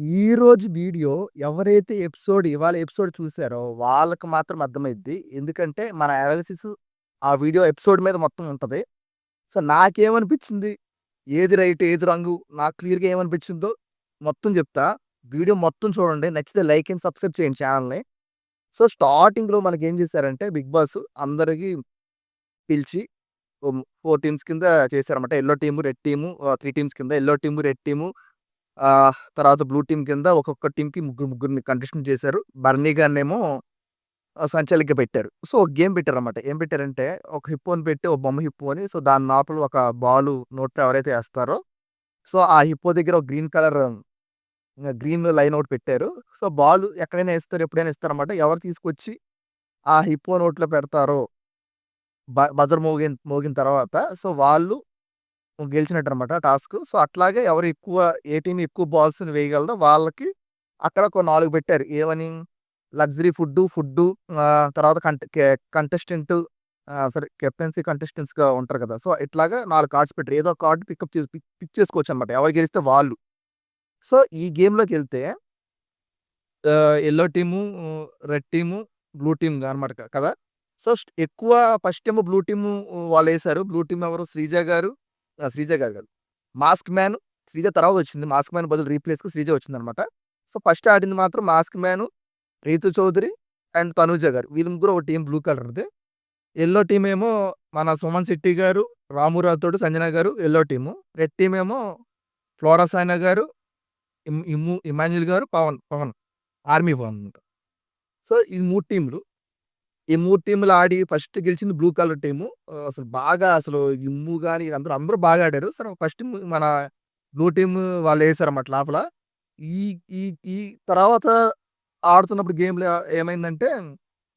ఈరోజు వీడియో ఎవరైతే ఎపిసోడ్ ఇవాళ ఎపిసోడ్ చూసారో వాళ్ళకి మాత్రం అర్థమైద్ది. ఎందుకంటే మన అనాలిసిస్ ఆ వీడియో ఎపిసోడ్ మీద మొత్తం ఉంటుంది సో, నాకేమనిపించింది? ఏది రైట్, ఏది రంగు నాకు క్లియర్‌గా ఏమనిపించిందో మొత్తం చెప్తా. వీడియో మొత్తం చూడండి. నచ్చితే లైక్ అండ్ సబ్స్క్రైబ్ చేయండి ఛానల్ని సో, స్టార్టింగ్‌లో మనకి ఏం చేశారంటే బిగ్ బాస్ అందరికి పిలిచి ఫోర్ టీమ్స్ కింద చేశారన్నమాట. Yellow team, red team three teams కింద ఎల్లో టీము, రెడ్ టీము తర్వాత బ్లూ టీమ్ కింద ఒక్కొక్క టీంకి ముగ్గురు ముగ్గురిని కంటెస్టెంట్ చేశారు. బర్నీ గారినేమో సంచలిక పెట్టారు. సో, ఒక గేమ్ పెట్టారన్నమాట. ఏం పెట్టారంటే ఒక హిప్పోని పెట్టి ఒక బొమ్మ హిప్పో అని సో, దాని లోపల ఒక బాలు నోట్లో ఎవరైతే వేస్తారో సో, ఆ హిప్పో దగ్గర ఒక గ్రీన్ కలర్ గ్రీన్ లైన్ ఒకటి పెట్టారు. సో, బాల్ ఎక్కడైనా వేస్తారు ఎప్పుడైనా ఇస్తారన్నమాట. ఎవరు తీసుకొచ్చి ఆ హిప్పో నోట్లో పెడతారో బ బజర్ మోగిన మోగిన తర్వాత సో, వాళ్ళు గెలిచినట్టు అనమాట టాస్క్. సో, అట్లాగే ఎవరు ఎక్కువ ఏ టీమ్ ఎక్కువ బాల్స్‌ని వేయగలదో వాళ్ళకి అక్కడ ఒక నాలుగు పెట్టారు. ఏమని లగ్జరీ ఫుడ్డు, ఫుడ్డు తర్వాత కంటె కంటెస్టెంట్ సరే కెప్టెన్సీ కంటెస్టెంట్స్‌గా ఉంటారు కదా! సో, ఇట్లాగా నాలుగు కార్డ్స్ పెట్టారు. ఏదో ఒక పికప్ చేసి పిక్ చేసుకోవచ్చు అనమాట ఎవరు గెలిస్తే వాళ్ళు. సో, ఈ గేమ్లోకి వెళ్తే yellow team, red team, blue team అనమాట కదా! సో, ఎక్కువ ఫస్ట్ ఏమో బ్లూ టీము వాళ్ళు వేశారు బ్లూ టీమ్ ఎవరు శ్రీజ గారు శ్రీజ గారు కాదు. మాస్క్ మ్యాన్ శ్రీజ తర్వాత వచ్చింది. మాస్క్ మ్యాన్ బదులు రీప్లేస్కి శ్రీజ వచ్చిందన్నమాట. సో, ఫస్ట్ ఆడింది మాత్రం mask man Ritu Chowdary and Tanuja గారు. వీళ్ళు ముగ్గురు ఒక టీం బ్లూ కలర్‌ది. ఎల్లో టీం ఏమో మన సుమన్ శెట్టి గారు, రామురాథోడు సంజన గారు ఎల్లో టీము. రెడ్ టీం ఏమో ఫ్లోరా సాయన గారు, ఇమ్ ఇమ్ము ఇమాన్యుల్ గారు, పవన్ పవన్ ఆర్మీ పవన్ అనమాట సో, ఈ మూడు టీంలు ఈ మూడు టీంలు ఆడి ఫస్ట్ గెలిచింది బ్లూ కలర్ టీము. అసలు బాగా అసలు ఇమ్ము గాని అందరూ అందరూ బాగా ఆడారు. సరే ఫస్ట్ మన బ్లూ టీమ్ వాళ్ళేసారన్నమాట లోపల. ఈ ఈ ఈ తర్వాత ఆడుతున్నప్పుడు గేమ్‌లో ఏమైందంటే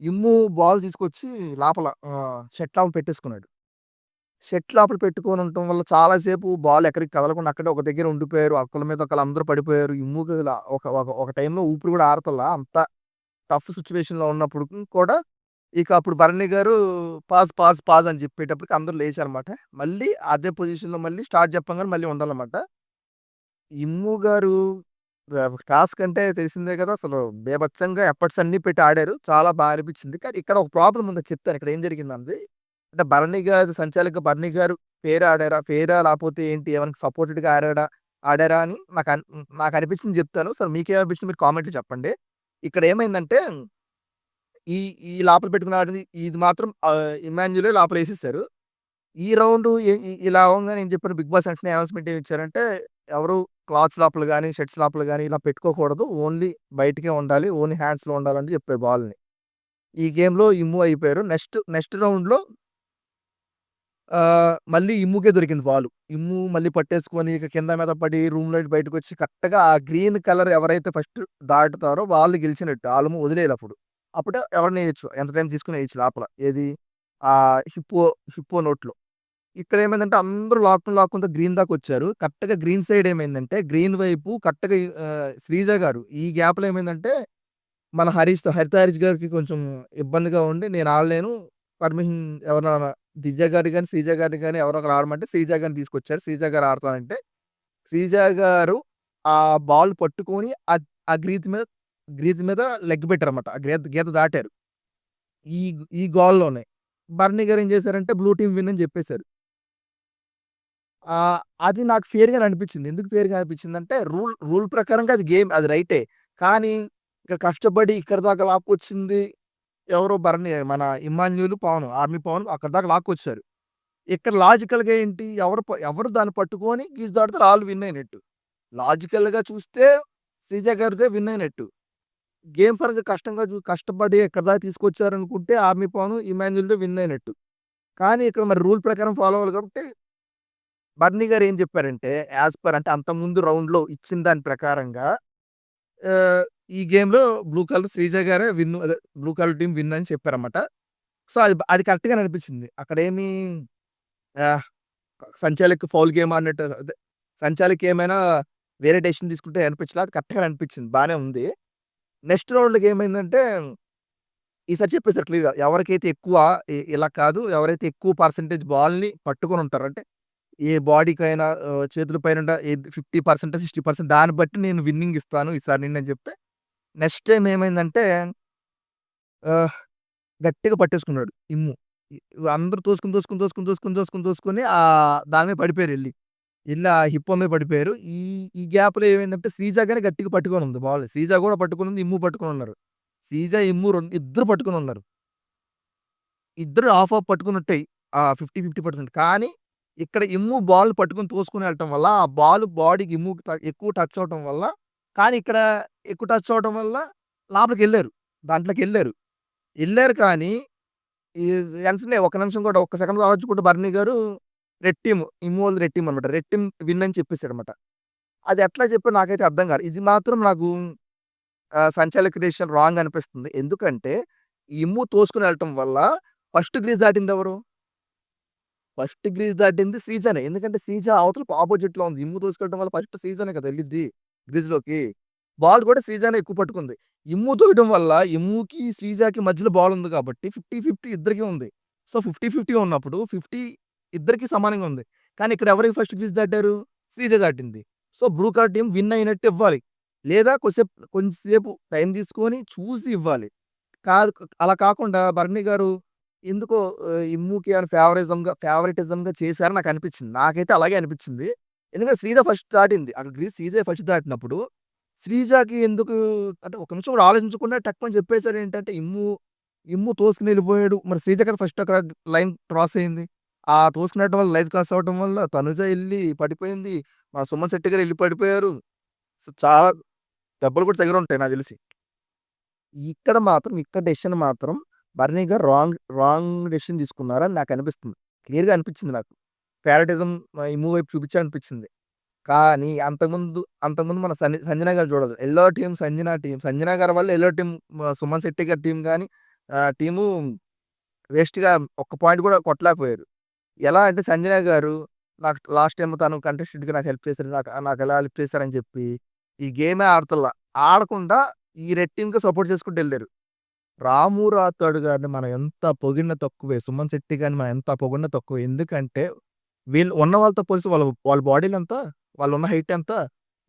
ఇమ్ము బాల్ తీసుకొచ్చి లోపల ఆహ్, లోపల పెట్టేసుకున్నాడు. షెట్ లోపల పెట్టుకొని ఉండటం వల్ల చాలా సేపు బాల్ ఎక్కడికి కదలకుండా అక్కడే ఒక దగ్గర ఉండిపోయారు. ఒకళ్ళ మీద ఒకళ్ళు అందరూ పడిపోయారు. ఇమ్ముకి ఒక ఒక ఒక టైంలో ఊపిరి కూడా ఆడతల అంత టఫ్ సిట్యుయేషన్‌లో ఉన్నప్పుడు కూడా ఇక అప్పుడు Bharani garu pause, pause, pause అని చెప్పేటప్పటికి అందరూ లేచారనమాట మళ్ళీ అదే పొజిషన్‌లో మళ్ళీ స్టార్ట్ చెప్పంగానే మళ్ళీ ఉండాలన్నమాట. ఇమ్ము గారు టాస్క్ అంటే తెలిసిందే కదా! అసలు బేబచ్చంగా ఎఫర్ట్స్ అన్నీ పెట్టి ఆడారు. చాలా బాగా అనిపించింది. కానీ ఇక్కడ ఒక ప్రాబ్లం ఉంది చెప్తాను. ఇక్కడ ఏం జరిగిందండి అంటే భరణి గారు సంచాలక భరణి గారు పేరు ఆడారా? పేరా లేకపోతే ఏంటి ఏమైనా సపోర్టెడ్‌గా ఆడాడా ఆడారా అని నాకు నాకు అనిపించింది చెప్తాను. సో, మీకేమనిపించింది మీరు కామెంట్లు చెప్పండి. ఇక్కడ ఏమైందంటే ఈ ఈ లోపల పెట్టుకున్న ఆడింది ఇది మాత్రం ఇమాన్యులే లోపల వేసేసారు ఈ రౌండ్ ఇలా ఉందని నేను చెప్పిన బిగ్ బాస్ వెంటనే అనౌన్స్‌మెంట్ ఏమి ఇచ్చారంటే ఎవరు క్లాత్స్ లోపల కానీ షర్ట్స్ లోపల కానీ ఇలా పెట్టుకోకూడదు. ఓన్లీ బయటికే ఉండాలి. ఓన్లీ హ్యాండ్స్‌లో ఉండాలని చెప్పారు బాల్‌ని. ఈ గేమ్‌లో ఇమ్ము అయిపోయారు. నెక్స్ట్ నెక్స్ట్ రౌండ్‌లో మళ్ళీ ఇమ్ముకే దొరికింది బాలు. ఇమ్ము మళ్ళీ పట్టేసుకొని ఇక కింద మీద పడి రూమ్‌లో బయటకు బయటకొచ్చి కరెక్ట్‌గా ఆ గ్రీన్ కలర్ ఎవరైతే ఫస్ట్ దాటుతారో వాళ్ళు గెలిచినట్టు. వాళ్ళము వదిలేయాలి అప్పుడు. అప్పుడే ఎవరిని వేయచ్చు ఎంత టైం తీసుకొని వేయచ్చు లోపల. ఏది ఆ హిప్పో హిప్పో నోట్లో. ఇక్కడ ఏమైందంటే అందరూ లాక్ లాక్కుంటూ గ్రీన్ దాకా వచ్చారు కరెక్ట్‌గా గ్రీన్ సైడ్ ఏమైందంటే గ్రీన్ వైపు కరెక్ట్‌గా శ్రీజ గారు ఈ గ్యాప్‌లో ఏమైందంటే మన హరీష్‌తో హరిత హరీష్ గారికి కొంచెం ఇబ్బందిగా ఉండి నేను ఆడలేను. పర్మిషన్ ఎవరైనా దివ్య గారి కానీ శ్రీజ గారిని కానీ ఎవరో ఒకరు ఆడమంటే శ్రీజ గారిని తీసుకొచ్చారు. శ్రీజ గారు ఆడతానంటే శ్రీజ గారు ఆ బాల్ పట్టుకొని ఆ గ్రీత్ మీద గ్రీత మీద లెగ్ పెట్టారన్నమాట. ఆ గీత గీత దాటారు. ఈ ఈ గోల్‌లోనే. బర్నీ గారు ఏం చేశారంటే బ్లూ టీమ్ విన్ అని చెప్పేశారు అది నాకు ఫేర్గా అనిపించింది. ఎందుకు ఫెయిర్‌గా అనిపించిందంటే రూల్ రూల్ ప్రకారంగా అది గేమ్ అది రైటే. కానీ ఇక్కడ కష్టపడి ఇక్కడి దాకా లాక్కొచ్చింది ఎవరో బర్నీ మన ఇమాన్యులు పవన్ ఆర్మీ పవన్ అక్కడి దాకా లాక్కొచ్చారు. ఇక్కడ లాజికల్‌గా ఏంటి ఎవరు ఎవరు దాన్ని పట్టుకొని గీజ్ దాటితే రాళ్ళు విన్ అయినట్టు. లాజికల్‌గా చూస్తే శ్రీజ గారిదే విన్ అయినట్టు. గేమ్ పరంగా కష్టంగా చూ కష్టపడి ఎక్కడి దాకా తీసుకొచ్చారనుకుంటే ఆర్మీ పవన్, ఇమాన్యుల్తో విన్ అయినట్టు. కానీ ఇక్కడ మరి రూల్ ప్రకారం ఫాలో అవ్వాలి కాబట్టి బర్నీ గారు ఏం చెప్పారంటే యాజ్ పర్ అంటే అంతకుముందు రౌండ్‌లో ఇచ్చిన దాని ప్రకారంగా ఈ గేమ్‌లో బ్లూ కలర్ శ్రీజ గారే విన్ అదే బ్లూ కలర్ టీం విన్ అని చెప్పారన్నమాట. సో, అది అది కరెక్ట్గా అనిపించింది. అక్కడేమి సంచాలకి ఫౌల్ గేమ్ అన్నట్టు అదే సంచాలక్ ఏమైనా వేరే డెసిషన్ తీసుకుంటే అనిపించలేదు అది కరెక్ట్గా అనిపించింది. బాగానే ఉంది. నెక్స్ట్ రౌండ్లకి ఏమైందంటే ఈసారి చెప్పేసారు క్లియర్‌గా. ఎవరికైతే ఎక్కువ ఇలా కాదు ఎవరైతే ఎక్కువ పర్సెంటేజ్ బాల్‌ని పట్టుకొని ఉంటారు అంటే ఏ బాడీకైనా చేతుల పైన ఫిఫ్టీ పర్సెంట్ సిక్స్టీ పర్సెంట్ దాన్ని బట్టి నేను విన్నింగ్ ఇస్తాను ఈసారి నేను చెప్తే, నెక్స్ట్ టైం ఏమైందంటే గట్టిగా పట్టేసుకున్నాడు ఇమ్ము. అందరూ తోసుకొని, తోసుకుని తోసుకుని తోసుకుని తోసుకుని తోసుకొని దాని మీద పడిపోయారు వెళ్ళి ఇలా హిప్ హిప్పో మీద పడిపోయారు. ఈ ఈ గ్యాప్‌లో ఏమైందంటే సీజా కానీ గట్టిగా పట్టుకొని ఉంది బాల్. సీజా కూడా పట్టుకొనుంది. ఇమ్ము పట్టుకొనున్నారు. సీజా ఇమ్ము రెండు ఇద్దరు పట్టుకొనున్నారు. ఇద్దరు ఆఫ్ ఆఫ్ పట్టుకున్నట్టే. ఆ! 50, 50 పట్టుకున్నట్టు. కానీ ఇక్కడ ఇమ్ము బాల్ పట్టుకొని తోసుకొని వెళ్ళటం వల్ల, ఆ బాల్ బాడీకి ఇమ్ము త ఎక్కువ టచ్ అవ్వటం వల్ల కానీ ఇక్కడ ఎక్కువ టచ్ అవ్వటం వల్ల లోపలికి వెళ్ళారు దాంట్లోకి వెళ్ళారు వెళ్ళారు కానీ ఈ వెంటనే ఒక నిమిషం కూడా ఒక్క సెకండ్ ఆలోచించకుండా బర్నీ గారు రెడ్ టీమ్ రెట్టిం రెడ్ టీమ్ అనమాట. రెట్టిం విన్ అని చెప్పేసాడన్నమాట. అది ఎట్లా చెప్పి నాకైతే అర్థం కాదు ఇది మాత్రం నాకు సంచాల క్రియేషన్ రాంగ్ అనిపిస్తుంది. ఎందుకంటే ఇమ్ము తోసుకుని వెళ్ళటం వల్ల ఫస్ట్ గ్రీజ్ దాటింది ఎవరు ఫస్ట్ గ్రీజ్ దాటింది సీజనే ఎందుకంటే సీజా అవతల ఆపోజిట్లో ఉంది. ఇమ్ము తోసుకెళ్ళడం వల్ల ఫస్ట్ సీజనే కదా ఎళ్ళిద్ది గ్రీజ్‌లోకి. బాల్ కూడా సీజనే ఎక్కువ పట్టుకుంది. ఇమ్ము తోయడం వల్ల ఇమ్ముకి, సీజాకి మధ్యలో బాల్ ఉంది కాబట్టి 50, 50 ఇద్దరికీ ఉంది. సో 50, 50 ఉన్నప్పుడు 50 ఇద్దరికీ సమానంగా ఉంది. కానీ ఇక్కడ ఎవరికి ఫస్ట్ గ్రీజ్ దాటారు? శ్రీజ దాటింది. సో బ్లూ టీం విన్ అయినట్టు ఇవ్వాలి. లేదా కొద్దిసేపు కొంచెంసేపు టైం తీసుకొని చూసి ఇవ్వాలి. కాదు అలా కాకుండా బర్నీ గారు ఎందుకో ఇమ్ముకి అని ఫేవరిజంగా ఫేవరెటిజంగా చేశారని నాకు అనిపించింది. నాకైతే అలాగే అనిపించింది. ఎందుకంటే శ్రీజ ఫస్ట్ దాటింది. అక్కడ గ్రీజ్ శ్రీజే ఫస్ట్ దాటినప్పుడు శ్రీజాకి ఎందుకు అంటే ఒక నిమిషం కూడా ఆలోచించకుండా అని చెప్పేశారు ఏంటంటే ఇమ్ము, ఇమ్ము తోసుకుని వెళ్ళిపోయాడు మరి శ్రీజ కదా ఫస్ట్ అక్కడ లైన్ క్రాస్ అయింది. ఆ తోసుకునెళ్ళటం వల్ల లైఫ్ కాస్ అవ్వటం వల్ల తనుజ ఎళ్ళి పడిపోయింది. మన సుమన్ శెట్టి గారు ఎళ్ళి పడిపోయారు. సో చాలా దెబ్బలు కూడా తగిలుంటాయి నాకు తెలిసి. ఇక్కడ మాత్రం ఇక్కడ డెసిషన్ మాత్రం బర్నీ గారు రాంగ్ రాంగ్ డెసిషన్ తీసుకున్నారని నాకు అనిపిస్తుంది. క్లియర్‌గా అనిపించింది నాకు. ఫేవరెటిజం ఈ మూవ్ వైపు చూపించాలనిపించింది. కానీ అంతకుముందు అంతకుముందు మన సంజ సంజన గారు చూడాలి. Yellow team, Sanjana team. Sanjana గారి వల్ల యెల్లో టీమ్ సుమన్ శెట్టి గారి టీమ్ గాని ఆహ్, టీము వేస్ట్‌గా ఒక్క పాయింట్ కూడా కొట్టలేకపోయారు. ఎలా అంటే సంజన గారు నాకు లాస్ట్ టైం తను కంటెస్టెంట్‌గా నాకు హెల్ప్ చేశారు. నాకు నాకు ఎలా హెల్ప్ చేశారని చెప్పి ఈ గేమే ఆడతల్ల ఆడకుండా ఈ రెడ్ సపోర్ట్ చేసుకుంటూ ఎళ్ళారు. రాము రాథోడ్ గారిని మనం ఎంత పొగిడినా తక్కువే. సుమన్ శెట్టి గారిని మనం ఎంత పొగిడినా తక్కువే. ఎందుకంటే వీళ్ళు ఉన్న వాళ్ళతో పోలిసి వాళ్ళ వాళ్ళ బాడీలు ఎంత? వాళ్ళున్న హైట్ ఎంత?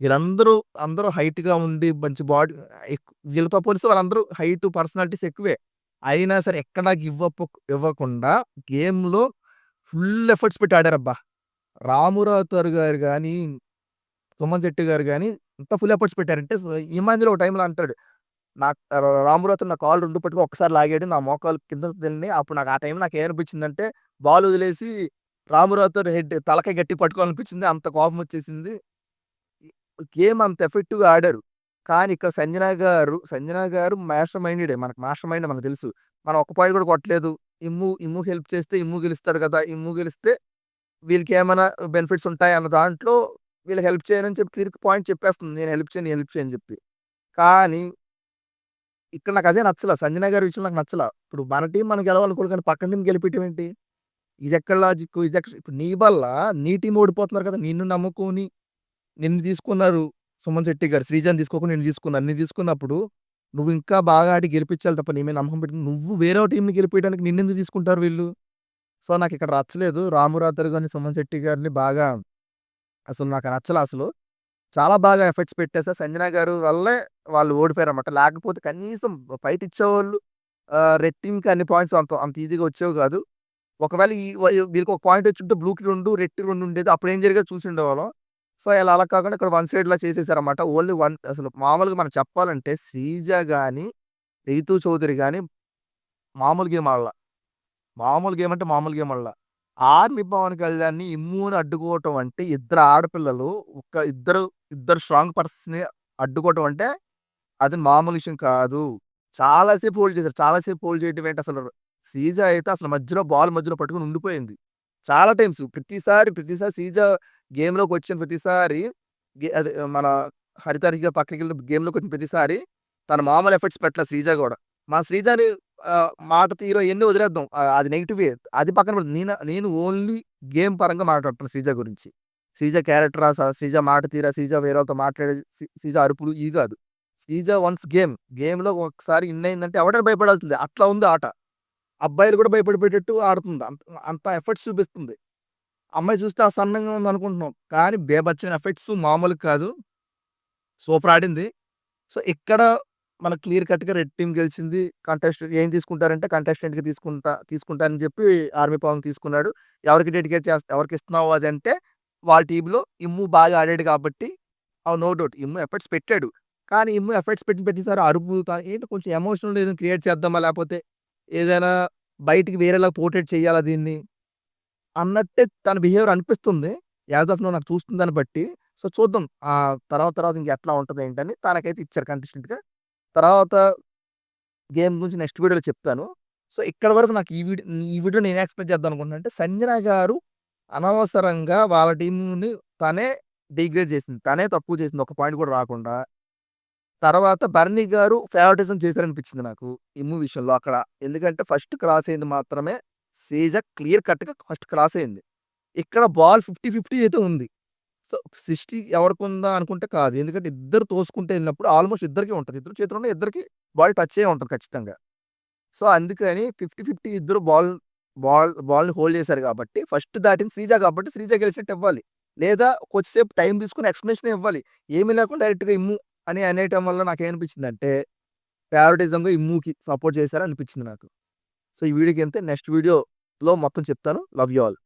వీళ్ళందరూ అందరూ హైట్‌గా ఉండి మంచి బాడీ ఎక్ వీళ్ళతో పోలిస్తే వాళ్ళందరూ హైట్, పర్సనాలిటీస్ ఎక్కువే. అయినా సరే ఎక్కడ గివ్ అప్ ఇవ్వకుండా గేమ్‌లో ఫుల్ ఎఫర్ట్స్ పెట్టి ఆడారబ్బా! రాము గారు కానీ సుమన్ శెట్టి గారు కానీ అంత ఫుల్ ఎఫర్ట్స్ పెట్టారంటే స ఈ మధ్యలో ఒక టైంలో అంటాడు. నాకు ర నా కాలు రెండు పట్టుకొని ఒకసారి లాగాడు. నా మోకాలు కింద తెలియని అప్పుడు నాకు ఆ టైం టైంలో నాకేమనిపించిందంటే బాల్ వదిలేసి రాము హెడ్ తలకాయ గట్టి పట్టుకోవాలనిపించింది. అంత కోపం వచ్చేసింది. గేమ్ అంత ఎఫెక్టివ్‌గా ఆడారు. కానీ ఇక్కడ సంజన గారు, సంజన గారు మాస్టర్ మైండెడే. మనకు మాస్టర్ మైండ్ మనకు తెలుసు. మనం ఒక్క పాయింట్ కూడా కొట్టలేదు. ఇమ్ము ఇమ్ము హెల్ప్ చేస్తే ఇమ్ము గెలుస్తాడు కదా! ఇమ్ము గెలిస్తే వీళ్ళకేమైనా బెనిఫిట్స్ ఉంటాయి అన్న దాంట్లో వీళ్ళకి హెల్ప్ చేయనని చెప్పి క్లియర్ పాయింట్ చెప్పేస్తుంది. నేను హెల్ప్ చేయను, హెల్ప్ చేయని చెప్పి. కానీ ఇక్కడ నాకు అదే నచ్చలా. సంజన గారి విషయంలో నాకు నచ్చలా. ఇప్పుడు మన టీం మనం గెలవాలనుకోరు కానీ పక్కన టీం గెలిపియటం ఏంటి? ఇది ఎక్కడ లాజిక్ ఇది ఎక్కడ ఇప్పుడు నీ వల్ల నీ టీమ్ ఓడిపోతున్నారు కదా! నిన్ను నమ్ముకొని నిన్ను తీసుకున్నారు సుమన్ శెట్టి గారు. శ్రీజన్ తీసుకోకుండా నేను తీసుకున్నా అన్ని తీసుకున్నప్పుడు నువ్వు ఇంకా బాగా ఆడి గెలిపించాలి తప్ప నీ మీద నమ్మకం పెట్టి నువ్వు వేరే టీంని గెలిపించడానికి నిన్నెందుకు తీసుకుంటారు వీళ్ళు? సో నాకు ఇక్కడ నచ్చలేదు. రాము గారిని, సుమన్ శెట్టి గారిని బాగా అసలు నాకు నచ్చలే అసలు. చాలా బాగా ఎఫర్ట్స్ పెట్టేసారు. సంజన గారు వల్లే వాళ్ళు ఓడిపోయారు అనమాట లేకపోతే కనీసం ఫైట్ ఇచ్చేవాళ్ళు రెట్టింగ్కి అన్ని పాయింట్స్ అంత అంత ఈజీగా వచ్చేవి కాదు. ఒకవేళ ఈ వీరికి ఒక పాయింట్ వచ్చుంటే బ్లూకి రెండు రెట్టి రెండు ఉండేది. అప్పుడు ఏం జరిగేది చూసి ఉండేవాళ్ళం. సో ఇలా అలా కాకుండా ఇక్కడ వన్ సైడ్‌లా చేసేసారన్నమాట. ఓన్లీ వన్ అసలు మామూలుగా మనం చెప్పాలంటే శ్రీజ కానీ రీతు చౌదరి గాని మామూలు గేమ్ అలా మామూలు గేమ్ అంటే మామూలు గేమ్ అలా ఆర్మీ పవన్ కళ్యాణ్‌ని ఇమ్మూని అడ్డుకోవటం అంటే ఇద్దరు ఆడపిల్లలు ఒక ఇద్దరు ఇద్దరు స్ట్రాంగ్ పర్సన్స్‌ని అడ్డుకోవటం అంటే అది మామూలు విషయం కాదు. చాలాసేపు హోల్డ్ చేశారు. చాలాసేపు హోల్డ్ చేయటం ఏంటి అసలు శ్రీజ అయితే అసలు మధ్యలో బాల్ మధ్యలో పట్టుకుని ఉండిపోయింది. చాలా టైమ్స్ ప్రతిసారి, ప్రతిసారి సీజా గేమ్‌లోకి వచ్చిన ప్రతిసారి గె అదే మన హరితహరిగా వెళ్ళిన గేమ్‌లోకి వచ్చిన ప్రతిసారి తన మామూలు ఎఫర్ట్స్ పెట్టలే శ్రీజ కూడా మా శ్రీజని మాట తీరో ఎన్ని వదిలేద్దాం. అది నెగిటివ్ అది పక్కన నేను నేను ఓన్లీ గేమ్ పరంగా మాట్లాడుతున్నా శ్రీజ గురించి. శ్రీజ క్యారెక్టర్ స శ్రీజ మాట తీరా, శ్రీజ వేరేతో మాట్లాడే మాట్లాడేది, శ్రీజ అరుపులు ఇది కాదు. Sreeja once game. గేమ్‌లో ఒకసారి ఇన్ అయిందంటే ఎవడైనా భయపడాల్సిందే. అట్లా ఉంది ఆట. అబ్బాయిలు కూడా భయపడిపోయేటట్టు ఆడుతుంది. అంత అంత ఎఫర్ట్స్ చూపిస్తుంది. అమ్మాయి చూస్తే ఆ సన్నంగా ఉంది అనుకుంటున్నాం. కానీ బేబచ్చిన ఎఫెక్ట్స్ మామూలుగా కాదు. సూపర్ ఆడింది. సో, ఇక్కడ మనకు క్లియర్ కట్‌గా రెడ్ టీమ్ గెలిచింది. కంటెస్ట్ ఏం తీసుకుంటారంటే కంటెస్టెంట్‌గా తీసుకుంటా తీసుకుంటా అని చెప్పి ఆర్మీ పవన్ తీసుకున్నాడు. ఎవరికి డెడికేట్ చేస్తా ఎవరికి ఇస్తున్నావు అది అంటే వాళ్ళ టీమ్‌లో ఇమ్ము బాగా ఆడాడు కాబట్టి ఆ నో డౌట్ ఇమ్ము ఎఫర్ట్స్ పెట్టాడు. కానీ ఇమ్ము ఎఫర్ట్స్ పెట్టిన ప్రతిసారి అరుపు ఏంటి కొంచెం ఎమోషనల్ ఏదైనా క్రియేట్ చేద్దామా? లేకపోతే ఏదైనా బయటికి వేరేలా పోర్ట్రేట్ చేయాలా దీన్ని? అన్నట్టే తన బిహేవియర్ అనిపిస్తుంది. యాజ్ ఆఫ్ నో నాకు చూస్తుంది దాన్ని బట్టి. సో, చూద్దాం. ఆ తర్వాత తర్వాత ఇంకెట్లా ఉంటుంది ఏంటని తనకైతే ఇచ్చారు కంటిస్టెంట్గా తర్వాత గేమ్ గురించి నెక్స్ట్ వీడియోలో చెప్తాను. సో, ఇక్కడ వరకు నాకు ఈ వీడియో ఈ వీడియో నేను ఎక్స్‌పెక్ట్ చేద్దాం అనుకుంటున్నా అంటే సంజన గారు అనవసరంగా వాళ్ళ టీంని తనే డిగ్రేడ్ చేసింది. తనే తక్కువ చేసింది. ఒక పాయింట్ కూడా రాకుండా. తర్వాత బర్నీ గారు ఫేవరిటిజం చేశారనిపించింది నాకు. ఈ మూవీ విషయంలో అక్కడ. ఎందుకంటే ఫస్ట్ క్రాస్ అయింది మాత్రమే శ్రీజ క్లియర్ కట్‌గా ఫస్ట్ క్రాస్ అయింది. ఇక్కడ బాల్ 50, 50 అయితే ఉంది. సో, సిక్స్టీ ఎవరికి ఉందా అనుకుంటే కాదు. ఎందుకంటే ఇద్దరు తోసుకుంటే వెళ్ళినప్పుడు ఆల్‌మోస్ట్ ఇద్దరికీ ఉంటది. ఇద్దరు చేతిలో ఇద్దరికీ బాల్ టచ్ అయ్యే ఉంటుంది ఖచ్చితంగా. సో, అందుకని 50, 50 ఇద్దరు బాల్ బాల్ బాల్‌ని హోల్డ్ చేశారు కాబట్టి ఫస్ట్ దాటింది శ్రీజ కాబట్టి శ్రీజ గెలిచినట్టు ఇవ్వాలి. లేదా కొద్దిసేపు టైం తీసుకొని ఎక్స్ప్లెనేషన్ ఇవ్వాలి. ఏమీ లేకుండా డైరెక్ట్‌గా ఇమ్ము అని అనేయటం వల్ల నాకేమనిపించిందంటే ప్యారటిజంగా ఇమ్ముకి సపోర్ట్ చేశారు అనిపించింది నాకు. సో, ఈ వీడియోకి అంతే నెక్స్ట్ వీడియోలో మొత్తం చెప్తాను. Love you all.